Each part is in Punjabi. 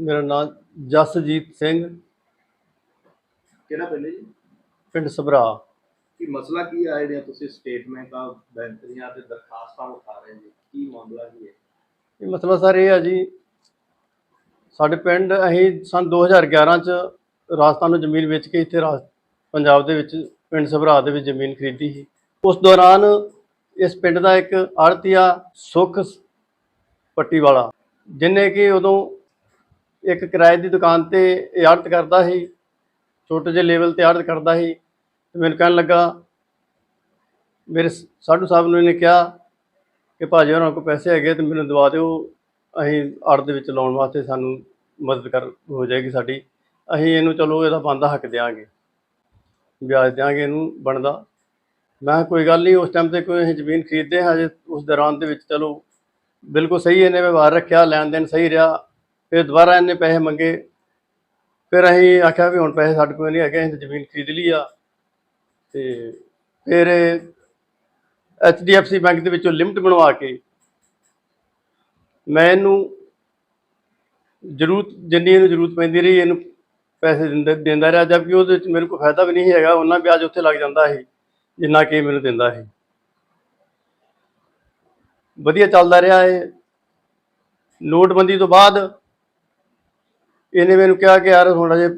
ਮੇਰਾ ਨਾਮ ਜਸਜੀਤ ਸਿੰਘ। ਕਿਹੜਾ ਪਿੰਡ ਜੀ? ਪਿੰਡ ਸਭਰਾ। ਕੀ ਮਸਲਾ ਕੀ ਆ ਜਿਹੜੀਆਂ ਤੁਸੀਂ ਸਟੇਟਮੈਂਟ ਆ ਬੈਂਕ ਦੀਆਂ ਤੇ ਦਰਖਾਸਤਾਂ ਵਿਖਾ ਰਹੇ ਜੀ? ਕੀ ਮਾਮਲਾ ਕੀ ਹੈ? ਇਹ ਮਸਲਾ ਸਰ ਇਹ ਆ ਜੀ ਸਾਡੇ ਪਿੰਡ ਅਸੀਂ ਸਨ 2011 ਚ ਰਾਜਸਥਾਨ ਨੂੰ ਜ਼ਮੀਨ ਵੇਚ ਕੇ ਇੱਥੇ ਪੰਜਾਬ ਦੇ ਵਿੱਚ ਪਿੰਡ ਸਭਰਾ ਦੇ ਵਿੱਚ ਜ਼ਮੀਨ ਖਰੀਦੀ ਸੀ। ਉਸ ਦੌਰਾਨ ਇਸ ਪਿੰਡ ਦਾ ਇੱਕ ਆੜਤੀਆ ਸੁਖ ਪੱਟੀ ਵਾਲਾ ਜਿਨੇ ਕਿ ਉਦੋਂ ਇੱਕ ਕਿਰਾਏ ਦੀ ਦੁਕਾਨ ਤੇ ਇਹ ਆੜਤ ਕਰਦਾ ਸੀ, ਛੋਟੇ ਜਿਹੇ ਲੈਵਲ ਤੇ ਆੜਤ ਕਰਦਾ ਸੀ ਤੇ ਮੈਨੂੰ ਕਹਿਣ ਲੱਗਾ, ਮੇਰੇ ਸ- ਸਾਧੂ ਸਾਹਿਬ ਨੂੰ ਇਹਨੇ ਕਿਹਾ ਕਿ ਭਾਜੀ ਉਹਨਾਂ ਕੋਲ ਪੈਸੇ ਹੈਗੇ ਤੇ ਮੈਨੂੰ ਦਵਾ ਦਿਓ, ਅਸੀਂ ਆੜ ਦੇ ਵਿੱਚ ਲਾਉਣ ਵਾਸਤੇ ਸਾਨੂੰ ਮਦਦ ਕਰ, ਹੋ ਜਾਏਗੀ ਸਾਡੀ, ਅਸੀਂ ਇਹਨੂੰ ਚਲੋ ਇਹਦਾ ਬਣਦਾ ਹੱਕ ਦਿਆਂਗੇ, ਵਿਆਜ ਦਿਆਂਗੇ ਇਹਨੂੰ ਬਣਦਾ। ਮੈਂ ਕਿਹਾ ਕੋਈ ਗੱਲ ਨਹੀਂ, ਉਸ ਟਾਈਮ ਤੇ ਕੋਈ ਅਸੀਂ ਜ਼ਮੀਨ ਖਰੀਦਦੇ ਹਾਂ, ਹਜੇ ਉਸ ਦੌਰਾਨ ਦੇ ਵਿੱਚ ਚਲੋ, ਬਿਲਕੁਲ ਸਹੀ ਇਹਨੇ ਵਿਵਹਾਰ ਰੱਖਿਆ, ਲੈਣ ਦੇਣ ਸਹੀ ਰਿਹਾ ਫਿਰ ਦੁਬਾਰਾ ਇਹਨੇ ਪੈਸੇ ਮੰਗੇ। ਫਿਰ ਅਸੀਂ ਆਖਿਆ ਵੀ ਹੁਣ ਪੈਸੇ ਸਾਡੇ ਕੋਲ ਨਹੀਂ ਹੈਗੇ, ਅਸੀਂ ਜ਼ਮੀਨ ਖਰੀਦ ਲਈ ਆ। ਤੇ ਫਿਰ ਐਚਡੀਐਫਸੀ ਬੈਂਕ ਦੇ ਵਿੱਚੋਂ ਲਿਮਟ ਬਣਵਾ ਕੇ ਮੈਂ ਇਹਨੂੰ ਜ਼ਰੂਰਤ, ਜਿੰਨੀ ਇਹਨੂੰ ਜ਼ਰੂਰਤ ਪੈਂਦੀ ਰਹੀ, ਇਹਨੂੰ ਪੈਸੇ ਦਿੰਦਾ ਦਿੰਦਾ ਰਿਹਾ। ਜਦਕਿ ਉਹਦੇ ਵਿੱਚ ਮੇਰੇ ਕੋਲ ਫਾਇਦਾ ਵੀ ਨਹੀਂ ਹੈਗਾ, ਉਹਨਾਂ ਵਿਆਜ ਉੱਥੇ ਲੱਗ ਜਾਂਦਾ ਸੀ, ਜਿੰਨਾ ਕਿ ਮੈਨੂੰ ਦਿੰਦਾ ਸੀ। ਵਧੀਆ ਚੱਲਦਾ ਰਿਹਾ ਇਹ। ਨੋਟਬੰਦੀ ਤੋਂ ਬਾਅਦ ਇਹਨੇ ਮੈਨੂੰ ਕਿਹਾ ਕਿ ਯਾਰ ਹੁਣ ਅਜੇ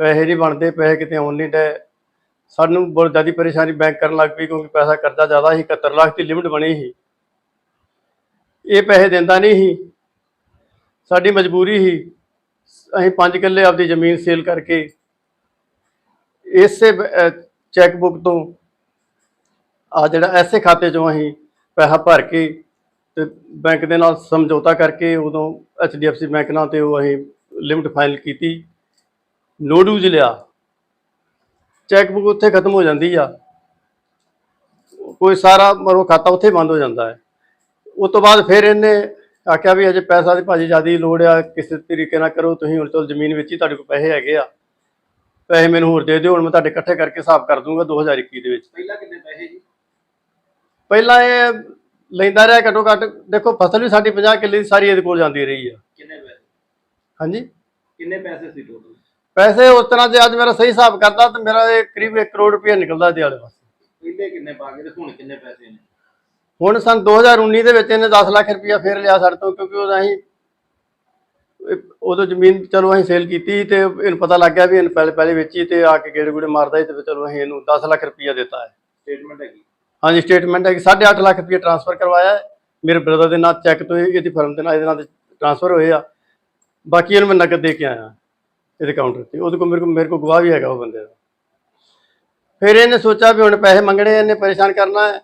ਪੈਸੇ ਨਹੀਂ ਬਣਦੇ, ਪੈਸੇ ਕਿਤੇ ਆਉਣ ਨਹੀਂ ਡਏ। ਸਾਨੂੰ ਬਹੁਤ ਜ਼ਿਆਦਾ ਪਰੇਸ਼ਾਨੀ ਬੈਂਕ ਕਰਨ ਲੱਗ ਪਈ ਕਿਉਂਕਿ ਪੈਸਾ ਕਰਜ਼ਾ ਜ਼ਿਆਦਾ ਸੀ 71 ਲੱਖ ਦੀ ਲਿਮਟ ਬਣੀ ਸੀ। ਇਹ ਪੈਸੇ ਦਿੰਦਾ ਨਹੀਂ ਸੀ। ਸਾਡੀ ਮਜਬੂਰੀ ਸੀ। ਅਸੀਂ ਪੰਜ ਕਿੱਲੇ ਆਪਦੀ ਜ਼ਮੀਨ ਸੇਲ ਕਰਕੇ ਇਸੇ ਚੈੱਕ ਬੁੱਕ ਤੋਂ ਆ ਜਿਹੜਾ ਐਸੇ ਖਾਤੇ ਚੋਂ ਅਸੀਂ ਪੈਸਾ ਭਰ ਕੇ ਤੇ ਬੈਂਕ ਦੇ ਨਾਲ ਸਮਝੌਤਾ ਕਰਕੇ ਉਦੋਂ ਐਚਡੀਐਫਸੀ ਬੈਂਕ ਨਾਲ ਤੇ ਉਹ ਅਸੀਂ ਲਿਮਟ ਫਾਈਲ ਕੀਤੀ। ਨੋਡੂਜ ਲਿਆ। ਚੈੱਕ ਬੁੱਕ ਉੱਥੇ ਖਤਮ ਹੋ ਜਾਂਦੀ ਆ। ਕੋਈ ਸਾਰਾ ਮਰੋ ਖਾਤਾ ਉੱਥੇ ਬੰਦ ਹੋ ਜਾਂਦਾ ਹੈ। ਉਸ ਤੋਂ ਬਾਅਦ ਫਿਰ ਇਹਨੇ ਆਖਿਆ ਵੀ ਅਜੇ ਪੈਸਾ ਦੀ ਭਾਜੀ ਜ਼ਿਆਦਾ ਲੋੜ ਆ ਕਿਸੇ ਤਰੀਕੇ ਨਾਲ ਕਰੋ ਤੁਸੀਂ ਹੁਣ ਚਲ ਜ਼ਮੀਨ ਵੇਚੀ ਤੁਹਾਡੇ ਕੋਲ ਪੈਸੇ ਹੈਗੇ ਆ। ਪੈਸੇ ਮੈਨੂੰ ਹੋਰ ਦੇ ਦਿਓ ਹੁਣ ਮੈਂ ਤੁਹਾਡੇ ਇਕੱਠੇ ਕਰਕੇ ਹਿਸਾਬ ਕਰ ਦੂੰਗਾ 2021 ਦੇ ਵਿੱਚ। ਪਹਿਲਾਂ ਕਿੰਨੇ ਪੈਸੇ ਜੀ? ਪਹਿਲਾਂ ਇਹ ਲੈਂਦਾ ਰਿਹਾ ਘੱਟੋ ਘੱਟ ਦੇਖੋ ਫਸਲ ਵੀ ਸਾਡੀ 50 ਕਿੱਲੇ ਦੀ ਸਾਰੀ ਇਹਦੇ ਕੋਲ ਜਾਂਦੀ ਰਹੀ ਆ। ਹਾਂਜੀ। ਕਿੰਨੇ ਪੈਸੇ ਸੀ ਟੋਟਲ ਪੈਸੇ ਉਸ ਤਰ੍ਹਾਂ ਜੇ ਅੱਜ ਮੇਰਾ ਸਹੀ ਹਿਸਾਬ ਕਰਦਾ ਤਾਂ ਮੇਰਾ ਇਹ ਕਰੀਬ 1 ਕਰੋੜ ਰੁਪਏ ਨਿਕਲਦਾ ਦੇ ਵਾਲੇ ਪਾਸੇ। ਪਹਿਲੇ ਕਿੰਨੇ ਪਾ ਕੇ ਤੇ ਹੁਣ ਕਿੰਨੇ ਪੈਸੇ ਨੇ? ਹੁਣ ਸਨ 2019 ਦੇ ਵਿੱਚ ਇਹਨੇ 10 ਲੱਖ ਰੁਪਇਆ ਫੇਰ ਲਿਆ ਸਾਡੇ ਤੋਂ ਕਿਉਂਕਿ ਉਦੋਂ ਅਸੀਂ ਇਹ- ਉਦੋਂ ਜ਼ਮੀਨ ਚਲੋ ਅਸੀਂ ਸੇਲ ਕੀਤੀ ਤੇ ਇਹਨੂੰ ਪਤਾ ਲੱਗ ਗਿਆ ਵੀ ਇਹਨੂੰ ਪਹਿਲੇ ਪਹਿਲੇ ਵੇਚੀ ਤੇ ਆ ਕੇ ਗੇੜੇ ਗੂੜੇ ਮਾਰਦਾ ਸੀ ਤੇ ਫਿਰ ਚਲੋ ਅਸੀਂ ਇਹਨੂੰ 10 ਲੱਖ ਰੁਪਇਆ ਦਿੱਤਾ ਹੈ। ਸਟੇਟਮੈਂਟ ਹੈਗੀ? ਹਾਂਜੀ ਸਟੇਟਮੈਂਟ ਹੈ ਕਿ 8.5 ਲੱਖ ਰੁਪਇਆ ਟ੍ਰਾਂਸਫਰ ਕਰਵਾਇਆ ਹੈ। ਮੇਰੇ ਬ੍ਰਦਰ ਦੇ ਨਾਂ ਚੈੱਕ ਤੋਂ ਇਹ- ਇਹਦੀ ਫਰਮ ਦੇ ਨਾਲ ਇਹਦੇ ਨਾਲ ਟ੍ਰਾਂਸਫਰ ਹੋਏ ਆ। ਬਾਕੀ ਇਹਨੂੰ ਮੈਂ ਨਕਦ ਦੇ ਕੇ ਆਇਆ, ਇਹਦੇ ਕਾਊਂਟਰ ਤੇ ਉਹਦੇ ਕੋਲ ਮੇਰੇ ਕੋਲ ਮੇਰੇ ਕੋਲ ਗਵਾਹ ਵੀ ਹੈਗਾ ਉਹ ਬੰਦੇ ਦਾ। ਫਿਰ ਇਹਨੇ ਸੋਚਿਆ ਵੀ ਹੁਣ ਪੈਸੇ ਮੰਗਣੇ ਇਹਨੇ ਪਰੇਸ਼ਾਨ ਕਰਨਾ ਹੈ।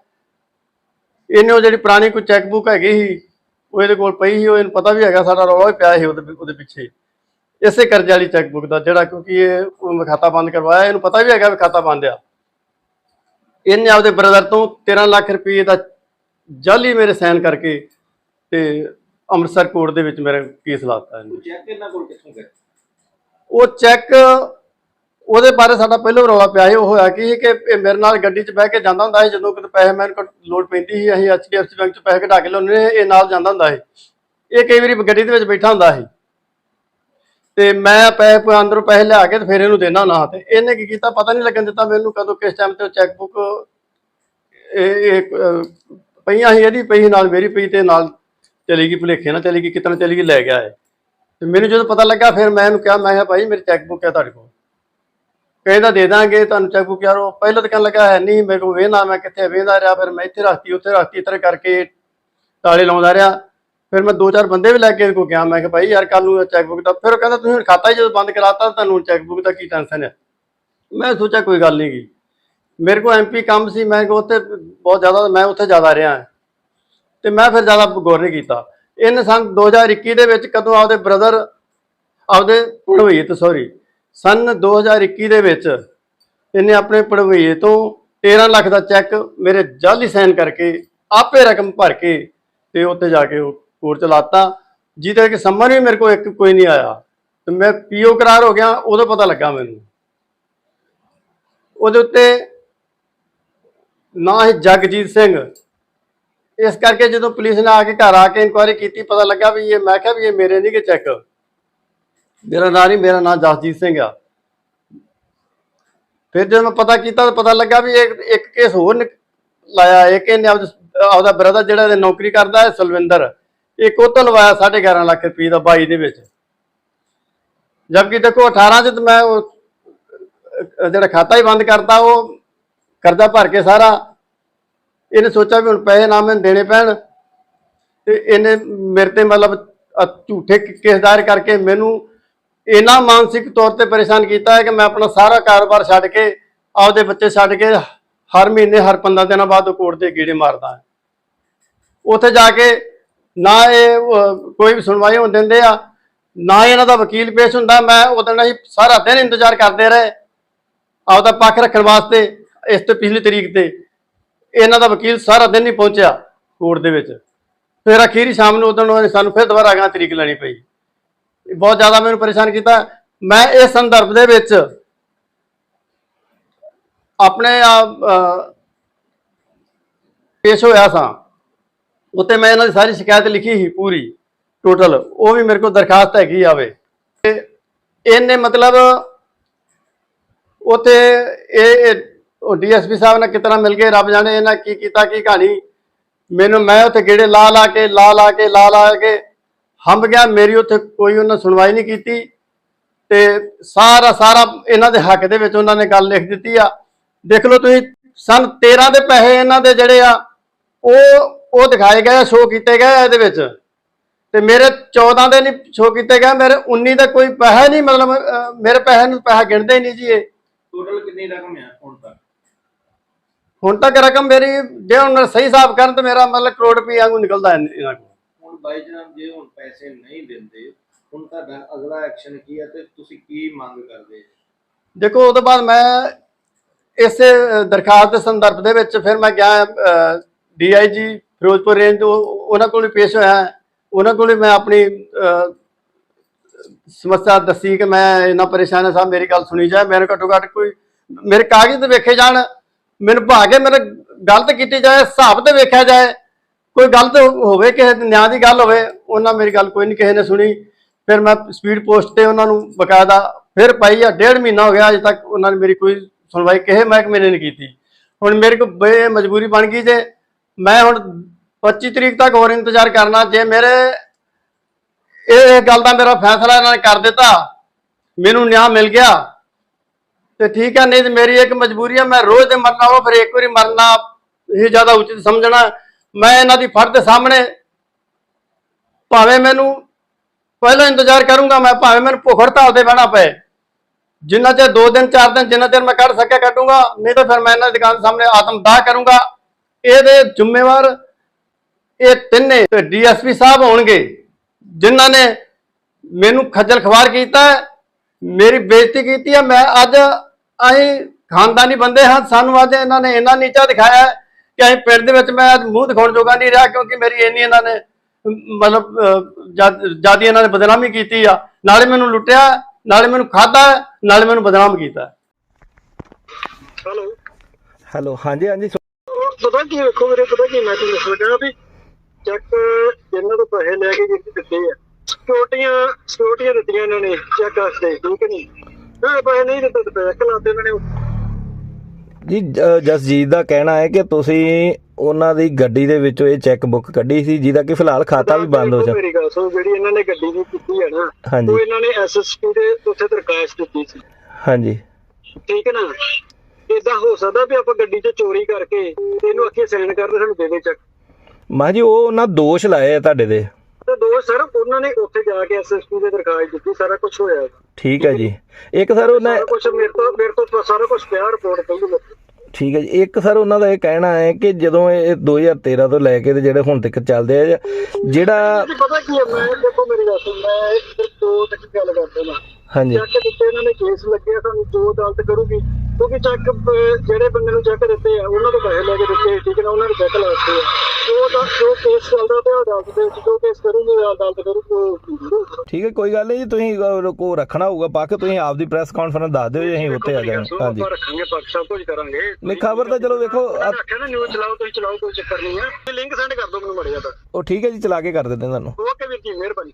ਇਹਨੇ ਉਹ ਜਿਹੜੀ ਪੁਰਾਣੀ ਕੋਈ ਚੈੱਕ ਬੁੱਕ ਹੈਗੀ ਸੀ, ਉਹ ਇਹਦੇ ਕੋਲ ਪਈ ਸੀ, ਉਹ ਇਹਨੂੰ ਪਤਾ ਵੀ ਹੈਗਾ, ਸਾਡਾ ਰੌਲਾ ਵੀ ਪਿਆ ਸੀ ਉਹਦੇ ਉਹਦੇ ਪਿੱਛੇ। ਇਸੇ ਕਰਜ਼ੇ ਵਾਲੀ ਚੈੱਕ ਬੁੱਕ ਦਾ, ਜਿਹੜਾ ਕਿਉਂਕਿ ਇਹ ਖਾਤਾ ਬੰਦ ਕਰਵਾਇਆ, ਇਹਨੂੰ ਪਤਾ ਵੀ ਹੈਗਾ ਵੀ ਖਾਤਾ ਬੰਦ ਆ। ਇਹਨੇ ਆਪਦੇ ਬ੍ਰਦਰ ਤੋਂ 13 ਲੱਖ ਰੁਪਏ ਦਾ ਜਾਲੀ ਮੇਰੇ ਸਾਈਨ ਕਰਕੇ ਤੇ ਅੰਮ੍ਰਿਤਸਰ ਕੋਰਟ ਦੇ ਵਿੱਚ ਮੇਰਾ ਕੇਸ ਲਾਤਾ ਇਹਨੇ। ਚੈੱਕ ਇਹਨਾਂ ਕੋਲ ਕਿੱਥੋਂ ਗਏ? ਉਹ ਚੈੱਕ ਉਹਦੇ ਬਾਰੇ ਸਾਡਾ ਪਹਿਲਾਂ ਰੌਲਾ ਪਿਆ ਸੀ ਉਹ ਹੋਇਆ ਕੀ ਕਿ ਇਹ ਮੇਰੇ ਨਾਲ ਗੱਡੀ 'ਚ ਬਹਿ ਕੇ ਜਾਂਦਾ ਹੁੰਦਾ ਸੀ ਜਦੋਂ ਕਿਤੇ ਪੈਸੇ ਮੈਨੂੰ ਕੋਲ ਲੋੜ ਪੈਂਦੀ ਸੀ ਅਸੀਂ ਐਚਡੀਐਫਸੀ ਬੈਂਕ 'ਚ ਪੈਸੇ ਕਢਾ ਕੇ ਲਿਆਉਂਦੇ ਇਹ ਨਾਲ ਜਾਂਦਾ ਹੁੰਦਾ ਸੀ। ਇਹ ਕਈ ਵਾਰੀ ਗੱਡੀ ਦੇ ਵਿੱਚ ਬੈਠਾ ਹੁੰਦਾ ਸੀ। ਤੇ ਮੈਂ ਪੈਸੇ ਅੰਦਰੋਂ ਪੈਸੇ ਲਿਆ ਕੇ ਤੇ ਫਿਰ ਇਹਨੂੰ ਦੇਣਾ ਨਾ ਤੇ ਇਹਨੇ ਕੀ ਕੀਤਾ ਪਤਾ ਨਹੀਂ ਲੱਗਣ ਦਿੱਤਾ ਮੈਨੂੰ ਕਦੋਂ ਕਿਸ ਟਾਈਮ ਤੇ ਚੈੱਕ ਬੁੱਕ ਇਹ ਪਈਆਂ ਸੀ ਇਹਦੀ ਪਈ ਨਾਲ ਮੇਰੀ ਪਈ ਤੇ ਨਾਲ ਚਲੀ ਗਈ ਭੁਲੇਖੇ ਨਾਲ, ਚਲੀ ਗਈ ਕਿਤਨਾ ਚਲੀ ਗਈ, ਲੈ ਗਿਆ ਹੈ ਤੇ ਮੈਨੂੰ ਜਦੋਂ ਪਤਾ ਲੱਗਾ, ਫਿਰ ਮੈਂ ਇਹਨੂੰ ਕਿਹਾ, ਮੈਂ ਕਿਹਾ ਭਾਈ, ਮੇਰੀ ਚੈੱਕ ਬੁੱਕ ਹੈ ਤੁਹਾਡੇ ਕੋਲ। ਕਹਿੰਦਾ, ਦੇ ਦਾਂਗੇ ਤੁਹਾਨੂੰ ਚੈੱਕ ਬੁੱਕ ਯਾਰ, ਉਹ ਪਹਿਲਾਂ ਤਾਂ ਕਹਿਣ ਲੱਗਾ, ਹੈ ਨਹੀਂ, ਮੇਰੇ ਕੋਲ ਵੇਹਨਾ, ਮੈਂ ਕਿੱਥੇ ਵੇਹਦਾ ਰਿਹਾ, ਫਿਰ ਮੈਂ ਇੱਥੇ ਰੱਖਤੀ, ਉੱਥੇ ਰੱਖਤੀ, ਇਤਰ ਕਰਕੇ ਤਾਲੇ ਲਾਉਂਦਾ ਰਿਹਾ। ਫਿਰ ਮੈਂ ਦੋ ਚਾਰ ਬੰਦੇ ਵੀ ਲੈ ਕੇ ਇਹਦੇ ਕੋਲ ਗਿਆ, ਮੈਂ ਕਿਹਾ ਭਾਈ, ਯਾਰ ਕੱਲ ਨੂੰ ਚੈੱਕ ਬੁੱਕ ਦਾ, ਫਿਰ ਉਹ ਕਹਿੰਦਾ, ਤੁਸੀਂ ਹੁਣ ਖਾਤਾ ਹੀ ਜਦੋਂ ਬੰਦ ਕਰਾਤਾ ਤੁਹਾਨੂੰ ਚੈੱਕ ਬੁੱਕ ਦਾ ਕੀ ਟੈਨਸ਼ਨ ਹੈ? ਮੈਂ ਸੋਚਿਆ, ਕੋਈ ਗੱਲ ਨਹੀਂ ਗਈ ਮੇਰੇ ਕੋਲ ਐਮਪੀ ਕੰਮ ਸੀ, ਮੈਂ ਕਿਹਾ ਉੱਥੇ ਬਹੁਤ ਜ਼ਿਆਦਾ, ਮੈਂ ਉੱਥੇ ਜ਼ਿਆਦਾ ਰਿਹਾ। ਤੇ ਮੈਂ ਫਿਰ ਜ਼ਿਆਦਾ ਗੌਰ ਨਹੀਂ ਕੀਤਾ। ਇਹਨੇ ਸੰਨ 2021 ਦੇ ਵਿੱਚ ਕਦੋਂ ਆਪਦੇ ਬ੍ਰਦਰ ਆਪਦੇ ਪੜਵਈਏ ਤੋਂ ਸੌਰੀ ਸਨ 2021 ਦੇ ਵਿੱਚ ਇਹਨੇ ਆਪਣੇ ਪੜਵਈਏ ਤੋਂ 13 ਲੱਖ ਦਾ ਚੈੱਕ ਮੇਰੇ ਜਾਲੀ ਸਾਈਨ ਕਰਕੇ ਆਪੇ ਰਕਮ ਭਰ ਕੇ ਤੇ ਉੱਥੇ ਜਾ ਕੇ ਉਹ ਕੋਰਟ ਚ ਜਿਹਦੇ ਕਿ ਸੰਮਨ ਵੀ ਮੇਰੇ ਕੋਲ ਇੱਕ ਕੋਈ ਨਹੀਂ ਆਇਆ। ਤੇ ਮੈਂ ਪੀਓ ਕਰਾਰ ਹੋ ਗਿਆ, ਉਦੋਂ ਪਤਾ ਲੱਗਾ ਮੈਨੂੰ। ਉਹਦੇ ਉੱਤੇ ਨਾ ਹੀ ਜਗਜੀਤ ਸਿੰਘ ਇਸ ਕਰਕੇ ਜਦੋਂ ਪੁਲਿਸ ਨੇ ਆ ਕੇ ਘਰ ਆ ਕੇ ਇਨਕੁਆਇਰੀ ਕੀਤੀ, ਪਤਾ ਲੱਗਾ ਵੀ ਇਹ, ਮੈਂ ਕਿਹਾ ਵੀ ਇਹ ਮੇਰੇ ਨਹੀਂ ਕਿ ਚੈੱਕ ਮੇਰਾ ਨਾਂ ਨਹੀਂ, ਮੇਰਾ ਨਾਂ ਜਸਜੀਤ ਸਿੰਘ ਆ। ਫਿਰ ਜਦੋਂ ਪਤਾ ਕੀਤਾ ਤਾਂ ਪਤਾ ਲੱਗਾ ਵੀ ਇੱਕ ਇੱਕ ਕੇਸ ਹੋਰ ਲਾਇਆ। ਇੱਕ ਇਹਨੇ ਆਪਦਾ ਬ੍ਰਦਰ ਜਿਹੜਾ ਇਹਦੇ ਨੌਕਰੀ ਕਰਦਾ ਹੈ, ਸਲਵਿੰਦਰ, ਇੱਕ ਉਹ ਤੋਂ ਲਵਾਇਆ 11.5 ਲੱਖ ਰੁਪਏ ਦਾ 22 ਦੇ ਵਿੱਚ। ਜਦਕਿ ਦੇਖੋ 18 ਚ ਮੈਂ ਉਹ ਜਿਹੜਾ ਖਾਤਾ ਹੀ ਬੰਦ ਕਰਤਾ, ਉਹ ਕਰਜ਼ਾ ਭਰ ਕੇ ਸਾਰਾ ਇਹਨੇ ਸੋਚਿਆ ਵੀ ਹੁਣ ਪੈਸੇ ਨਾ ਮੈਨੂੰ ਦੇਣੇ ਪੈਣ। ਤੇ ਇਹਨੇ ਮੇਰੇ ਤੇ ਮਤਲਬ ਝੂਠੇ ਕੇਸ ਦਾਇਰ ਕਰਕੇ ਮੈਨੂੰ ਇੰਨਾ ਮਾਨਸਿਕ ਤੌਰ ਤੇ ਪਰੇਸ਼ਾਨ ਕੀਤਾ ਹੈ ਕਿ ਮੈਂ ਆਪਣਾ ਸਾਰਾ ਕਾਰੋਬਾਰ ਛੱਡ ਕੇ, ਆਪਦੇ ਬੱਚੇ ਛੱਡ ਕੇ ਹਰ ਮਹੀਨੇ, ਹਰ 15 ਦਿਨਾਂ ਬਾਅਦ ਉਹ ਕੋਰਟ ਦੇ ਗੇੜੇ ਮਾਰਦਾ ਹੈ। ਉੱਥੇ ਜਾ ਕੇ ਨਾ ਇਹ ਕੋਈ ਵੀ ਸੁਣਵਾਈ ਹੋਣ ਦਿੰਦੇ ਆ, ਨਾ ਹੀ ਇਹਨਾਂ ਦਾ ਵਕੀਲ ਪੇਸ਼ ਹੁੰਦਾ। ਮੈਂ ਉਹਦੇ ਨਾਲ ਹੀ ਸਾਰਾ ਦਿਨ ਇੰਤਜ਼ਾਰ ਕਰਦੇ ਰਹੇ। ਆਪਦਾ ਪੱਖ ਰੱਖਣ ਵਾਸਤੇ, ਇਸ ਤੋਂ ਪਿਛਲੀ ਤਰੀਕ ਤੇ। ਇਹਨਾਂ ਦਾ ਵਕੀਲ ਸਾਰਾ ਦਿਨ ਨਹੀਂ ਪਹੁੰਚਿਆ ਕੋਰਟ ਦੇ ਵਿੱਚ। ਫਿਰ ਅਖੀਰੀ ਸ਼ਾਮ ਨੂੰ ਉਦੋਂ ਸਾਨੂੰ ਫਿਰ ਦੁਬਾਰਾ ਅਗਾਂਹ ਤਰੀਕ ਲੈਣੀ ਪਈ। ਬਹੁਤ ਜ਼ਿਆਦਾ ਮੈਨੂੰ ਪਰੇਸ਼ਾਨ ਕੀਤਾ। ਮੈਂ ਇਸ ਸੰਦਰਭ ਦੇ ਵਿੱਚ ਆਪਣੇ ਆਪ ਪੇਸ਼ ਹੋਇਆ ਸਾਂ। ਉੱਤੇ ਮੈਂ ਇਹਨਾਂ ਦੀ ਸਾਰੀ ਸ਼ਿਕਾਇਤ ਲਿਖੀ ਸੀ ਪੂਰੀ, ਟੋਟਲ। ਉਹ ਵੀ ਮੇਰੇ ਕੋਲ ਦਰਖਾਸਤ ਹੈਗੀ ਆਵੇ। ਤੇ ਇਹਨੇ ਮਤਲਬ ਉਥੇ ਇਹ- ਉਹ ਡੀਐਸਪੀ ਸਾਹਿਬ ਨਾਲ ਕਿਤਨਾ ਮਿਲ ਕੇ ਰੱਬ ਜਾਣੇ ਇਹਨਾਂ ਕੀ ਕੀਤਾ, ਕੀ ਕਹਾਣੀ। ਮੈਨੂੰ ਮੈਂ ਉੱਥੇ ਗੇੜੇ ਲਾ ਲਾ ਕੇ, ਲਾ ਲਾ ਕੇ, ਲਾ ਲਾ ਕੇ ਹੰਬ ਗਿਆ, ਮੇਰੀ ਉੱਥੇ ਕੋਈ ਉਹਨਾਂ ਸੁਣਵਾਈ ਨਹੀਂ ਕੀਤੀ। ਤੇ ਸਾਰਾ ਸਾਰਾ ਇਹਨਾਂ ਦੇ ਹੱਕ ਦੇ ਵਿੱਚ ਉਹਨਾਂ ਨੇ ਗੱਲ ਲਿਖ ਦਿੱਤੀ ਆ। ਦੇਖ ਲਓ ਤੁਸੀਂ, ਸਨ 13 ਦੇ ਪੈਸੇ ਇਹਨਾਂ ਦੇ ਜਿਹੜੇ ਆ, ਉਹ ਉਹ ਦਿਖਾਏ ਗਏ ਸ਼ੋਅ ਕੀਤੇ ਗਏ ਇਹਦੇ ਵਿੱਚ। ਤੇ ਮੇਰੇ 14 ਦੇ ਨਹੀਂ ਸ਼ੋਅ ਕੀਤੇ ਗਏ, ਮੇਰੇ 19 ਦਾ ਕੋਈ ਪੈਸਾ ਨਹੀਂ, ਮਤਲਬ ਮੇਰੇ ਪੈਸੇ ਨੂੰ ਪੈਸਾ ਗਿਣਦੇ ਹੀ ਨਹੀਂ ਜੀ ਇਹ। ਟੋਟਲ ਕਿੰਨੀ ਰਕਮ ਹੈ ਹੁਣ ਤੱਕ? ਹੁਣ ਤੱਕ ਰਕਮ ਮੇਰੀ ਜੇ ਹੁਣ ਸਹੀ ਹਿਸਾਬ ਕਰਨ ਤੇ ਮੇਰਾ ਮਤਲਬ ਕਰੋੜ ਰੁਪਏ ਵਾਂਗੂ ਨਿਕਲਦਾ ਹੈ ਇਹਨਾਂ ਕੋਲ। ਹੁਣ ਬਾਈ ਜਨਾਬ ਜੇ ਹੁਣ ਪੈਸੇ ਨਹੀਂ ਦਿੰਦੇ ਹੁਣ ਤੁਹਾਡਾ ਅਗਲਾ ਐਕਸ਼ਨ ਕੀ ਹੈ ਤੇ ਤੁਸੀਂ ਕੀ ਮੰਗ ਕਰਦੇ? ਦੇਖੋ ਉਹ ਤੋਂ ਬਾਅਦ ਮੈਂ ਇਸੇ ਦਰਖਾਸਤ ਦੇ ਸੰਦਰਭ ਦੇ ਵਿੱਚ ਫਿਰ ਮੈਂ ਗਿਆ ਡੀਆਈਜੀ ਫਿਰੋਜ਼ਪੁਰ ਰੇਂਜ ਤੋਂ ਉਹਨਾਂ ਕੋਲ ਪੇਸ਼ ਹੋਇਆ ਉਹਨਾਂ ਕੋਲ ਮੈਂ ਆਪਣੀ ਸਮੱਸਿਆ ਦੱਸੀ ਕਿ ਮੈਂ ਇੰਨਾ ਪਰੇਸ਼ਾਨ ਹਾਂ ਸਾਹਿਬ ਮੇਰੀ ਗੱਲ ਸੁਣੀ ਜਾਏ ਮੇਰੇ ਘੱਟੋ ਘੱਟ ਕੋਈ ਮੇਰੇ ਕਾਗਜ਼ ਵੇਖੇ ਜਾਣ ਮੈਨੂੰ ਭਾ ਕੇ ਮੇਰੇ ਗਲਤ ਕੀਤੀ ਜਾਏ, ਹਿਸਾਬ ਤੇ ਵੇਖਿਆ ਜਾਏ, ਕੋਈ ਗਲਤ ਹੋਵੇ, ਕਿਸੇ ਦੇ ਨਿਆਂ ਦੀ ਗੱਲ ਹੋਵੇ, ਉਹਨਾਂ ਮੇਰੀ ਗੱਲ ਕੋਈ ਨਹੀਂ ਕਿਸੇ ਨੇ ਸੁਣੀ। ਫਿਰ ਮੈਂ ਸਪੀਡ ਪੋਸਟ ਤੇ ਉਹਨਾਂ ਨੂੰ ਬਕਾਇਦਾ ਫਿਰ ਪਾਈ ਆ, ਡੇਢ ਮਹੀਨਾ ਹੋ ਗਿਆ, ਅਜੇ ਤੱਕ ਉਹਨਾਂ ਨੇ ਮੇਰੀ ਕੋਈ ਸੁਣਵਾਈ ਕਿਸੇ ਮਹਿਕਮੇ ਨੇ ਨਹੀਂ ਕੀਤੀ। ਹੁਣ ਮੇਰੇ ਕੋਲ ਬੇ ਮਜਬੂਰੀ ਬਣ ਗਈ ਜੇ, ਮੈਂ ਹੁਣ 25 ਤਰੀਕ ਤੱਕ ਹੋਰ ਇੰਤਜ਼ਾਰ ਕਰਨਾ, ਜੇ ਮੇਰੇ ਇਹ ਇਹ ਗੱਲ ਦਾ ਮੇਰਾ ਫੈਸਲਾ ਇਹਨਾਂ ਨੇ ਕਰ ਦਿੱਤਾ, ਮੈਨੂੰ ਨਿਆਂ ਮਿਲ ਗਿਆ ਤੇ ਠੀਕ ਹੈ, ਨਹੀਂ ਤੇ ਮੇਰੀ ਇੱਕ ਮਜਬੂਰੀ ਹੈ, ਮੈਂ ਰੋਜ਼ ਦੇ ਮਰਨਾ ਹੋ ਫਿਰ ਇੱਕ ਵਾਰੀ ਮਰਨਾ ਇਹ ਜ਼ਿਆਦਾ ਉਚਿਤ ਸਮਝਣਾ। ਮੈਂ ਇਹਨਾਂ ਦੀ ਫਰਦ ਸਾਹਮਣੇ, ਭਾਵੇਂ ਮੈਨੂੰ ਪਹਿਲਾਂ ਇੰਤਜ਼ਾਰ ਕਰੂੰਗਾ, ਮੈਂ ਭਾਵੇਂ ਮੈਨੂੰ ਭੁੱਖ ਹੜਤਾਲ ਬਹਿਣਾ ਪਏ। ਜਿੰਨਾ ਚਿਰ 2 ਦਿਨ 4 ਦਿਨ, ਜਿੰਨਾ ਚਿਰ ਮੈਂ ਕੱਢ ਸਕਿਆ ਕੱਢੂੰਗਾ, ਨਹੀਂ ਤਾਂ ਫਿਰ ਮੈਂ ਇਹਨਾਂ ਦੀ ਦੁਕਾਨ ਸਾਹਮਣੇ ਆਤਮਦਾਹ ਕਰੂੰਗਾ। ਇਹਦੇ ਜ਼ਿੰਮੇਵਾਰ ਇਹ ਤਿੰਨੇ ਤੇ ਡੀਐਸਪੀ ਸਾਹਿਬ ਹੋਣਗੇ, ਜਿਨ੍ਹਾਂ ਨੇ ਮੈਨੂੰ ਖੱਜਲ ਖਵਾਰ ਕੀਤਾ ਮੇਰੀ ਬੇਇੱਜ਼ਤੀ ਕੀਤੀ ਹੈ, ਮੈਂ ਅੱਜ ਅਸੀਂ ਖਾਨਦਾਨੀ ਬੰਦੇ ਹਾਂ ਸਾਨੂੰ ਅੱਜ ਇਹਨਾਂ ਨੇ ਇੰਨਾ ਨੀਚਾ ਦਿਖਾਇਆ ਹੈ ਕਿ ਅਸੀਂ ਪਿੰਡ ਦੇ ਵਿੱਚ ਮੈਂ ਅੱਜ ਮੂੰਹ ਦਿਖਾਉਣ ਜੋਗਾ ਨਹੀਂ ਰਿਹਾ ਕਿਉਂਕਿ ਮੇਰੀ ਇੰਨੀ ਇਹਨਾਂ ਨੇ ਮਤਲਬ ਜਿਆਦੀ ਇਹਨਾਂ ਨੇ ਬਦਨਾਮੀ ਕੀਤੀ ਆ। ਨਾਲੇ ਮੈਨੂੰ ਲੁੱਟਿਆ ਨਾਲੇ ਮੈਨੂੰ ਖਾਦਾ ਨਾਲੇ ਮੈਨੂੰ ਬਦਨਾਮ ਕੀਤਾ। ਹੈਲੋ। ਹੈਲੋ ਹਾਂਜੀ ਹਾਂਜੀ ਪਤਾ ਕੀ ਵੇਖੋ ਮੇਰੇ ਪਤਾ ਕੀ ਮੈਂ ਤੁਹਾਨੂੰ ਦੱਸਣਾ ਚਾਹਾਂ ਵੀ ਚੈੱਕ ਇਹਨਾਂ ਤੋਂ ਪੈਸੇ ਲੈ ਕੇ ਜਿਹੜੇ ਦਿੱਤੇ ਆ। ਸਿਕਿਉਰਟੀਆਂ ਸਿਕਿਉਰਟੀਆਂ ਦਿੱਤੀਆਂ ਇਹਨਾਂ ਨੇ ਚੈੱਕ ਵਾਸਤੇ ਠੀਕ ਨਹੀਂ ਇਹ ਪੈਸੇ ਨਹੀਂ ਦਿੱਤੇ ਤੇ ਪੈਸੇ ਖਲਾਤੇ ਇਹਨਾਂ ਨੇ ਜੀ ਜ- ਜਸਜੀਤ ਦਾ ਕਹਿਣਾ ਹੈ ਕਿ ਤੁਸੀਂ ਉਹਨਾਂ ਦੀ ਗੱਡੀ ਦੇ ਵਿੱਚੋਂ ਇਹ ਚੈੱਕ ਬੁੱਕ ਕੱਢੀ ਸੀ ਜਿਹਦਾ ਕਿ ਫਿਲਹਾਲ ਖਾਤਾ ਵੀ ਬੰਦ ਹੋ ਜਾ ਮੇਰੀ ਗੱਲ ਸੁਣੋ ਜਿਹੜੀ ਇਹਨਾਂ ਨੇ ਗੱਡੀ ਦੀ ਕੀਤੀ ਹੈ ਨਾ ਹਾਂਜੀ। ਉਹ ਇਹਨਾਂ ਨੇ ਐਸਐਸਪੀ ਦੇ ਉੱਥੇ ਦਰਖਾਸਤ ਦਿੱਤੀ ਸੀ। ਹਾਂਜੀ। ਠੀਕ ਹੈ ਨਾ? ਇਦਾਂ ਹੋ ਸਕਦਾ ਵੀ ਆਪਾਂ ਗੱਡੀ 'ਚ ਚੋਰੀ ਕਰਕੇ ਤੇ ਇਹਨੂੰ ਅੱਖੇ ਸਾਈਨ ਕਰਦੇ ਸਾਨੂੰ ਦੇ ਦੇ ਚੱਕ ਮਾਂ ਜੀ ਉਹ ਉਹਨਾਂ ਦੋਸ਼ ਲਾਏ ਆ ਤੁਹਾਡੇ ਦੇ ਤੇ ਦੋ ਸਰ ਉਹਨਾਂ ਨੇ ਉੱਥੇ ਜਾ ਕੇ ਐਸਐਸਪੀ ਦੇ ਦਰਖਾਸਤ ਦਿੱਤੀ ਸਾਰਾ ਕੁਝ ਹੋਇਆ। ਠੀਕ ਹੈ ਜੀ। ਇੱਕ ਸਰ ਉਹਨਾਂ ਸਾਰਾ ਕੁਝ ਮੇਰੇ ਤੋਂ ਮੇਰੇ ਤੋਂ ਸਾਰਾ ਕੁਝ ਪਿਆ ਰਿਪੋਰਟ ਪਈ ਹੈ ਠੀਕ ਹੈ ਜੀ। ਇੱਕ ਸਰ ਉਹਨਾਂ ਦਾ ਇਹ ਕਹਿਣਾ ਹੈ ਕਿ ਜਦੋਂ ਇਹ 2013 ਤੋਂ ਲੈ ਕੇ ਤੇ ਜਿਹੜੇ ਹੁਣ ਤੱਕ ਚੱਲਦੇ ਆ ਜਿਹੜਾ ਪਤਾ ਕੀ ਹੈ ਮੈਂ ਦੇਖੋ ਮੇਰੀ ਗੱਲ ਸੁਣ ਮੈਂ ਸਿਰਫ ਦੋ ਤੱਕ ਗੱਲ ਕਰਦਾ ਹਾਂ ਹਾਂਜੀ। ਚੈੱਕ ਦਿੱਤੇ ਇਹਨਾਂ ਨੇ ਕੇਸ ਲੱਗਿਆ ਸਾਨੂੰ ਜੋ ਅਦਾਲਤ ਕਰੂਗੀ। ਕਿਉਂਕਿ ਚੈੱਕ ਜਿਹੜੇ ਬੰਦੇ ਨੂੰ ਚੈੱਕ ਦਿੱਤੇ ਆ ਉਹਨਾਂ ਤੋਂ ਪੈਸੇ ਲੈ ਕੇ ਦਿੱਤੇ ਠੀਕ ਹੈ ਨਾ ਉਹਨਾਂ ਨੇ ਚੈੱਕ ਲਾਤੇ ਆ। ਜੋ ਦਾ ਜੋ ਕੇਸ ਚੱਲਦਾ ਉਹ ਅਦਾਲਤ ਦੇ ਵਿੱਚ ਜੋ ਕੇਸ ਕਰੂਗੀ ਉਹ ਅਦਾਲਤ ਕਰੂਗੀ। ਉਹ ਠੀਕ ਹੈ ਕੋਈ ਗੱਲ ਨਹੀਂ ਜੀ ਤੁਸੀਂ ਕੋ ਰੱਖਣਾ ਹੋਊਗਾ ਪੱਕ ਤੁਸੀਂ ਆਪਦੀ ਪ੍ਰੈਸ ਕਾਨਫਰੰਸ ਦੱਸ ਦਿਓ ਜੀ ਅਸੀਂ ਉੱਤੇ ਆ ਜਾਵਾਂਗੇ। ਹਾਂਜੀ। ਰੱਖਾਂਗੇ ਪੱਕ ਸਭ ਕੁਝ ਕਰਾਂਗੇ। ਨਹੀਂ ਖਬਰ ਤਾਂ ਚਲੋ ਵੇਖੋ ਰੱਖਿਆ ਨਾ ਨਿਊਜ਼ ਚਲਾਓ ਤੁਸੀਂ ਚਲਾਓ ਕੋਈ ਚੱਕਰ ਨਹੀਂ ਹੈ। ਲਿੰਕ ਸੈਂਡ ਕਰ ਦਿਓ ਮੈਨੂੰ ਮੜਿਆ ਤਾਂ। ਉਹ ਠੀਕ ਹੈ ਜੀ ਚਲਾ ਕੇ ਕਰ ਦਿੰਦੇ ਤੁਹਾਨੂੰ। ਓਕੇ ਵੀਰ ਜੀ ਮਿਹਰਬਾਨੀ।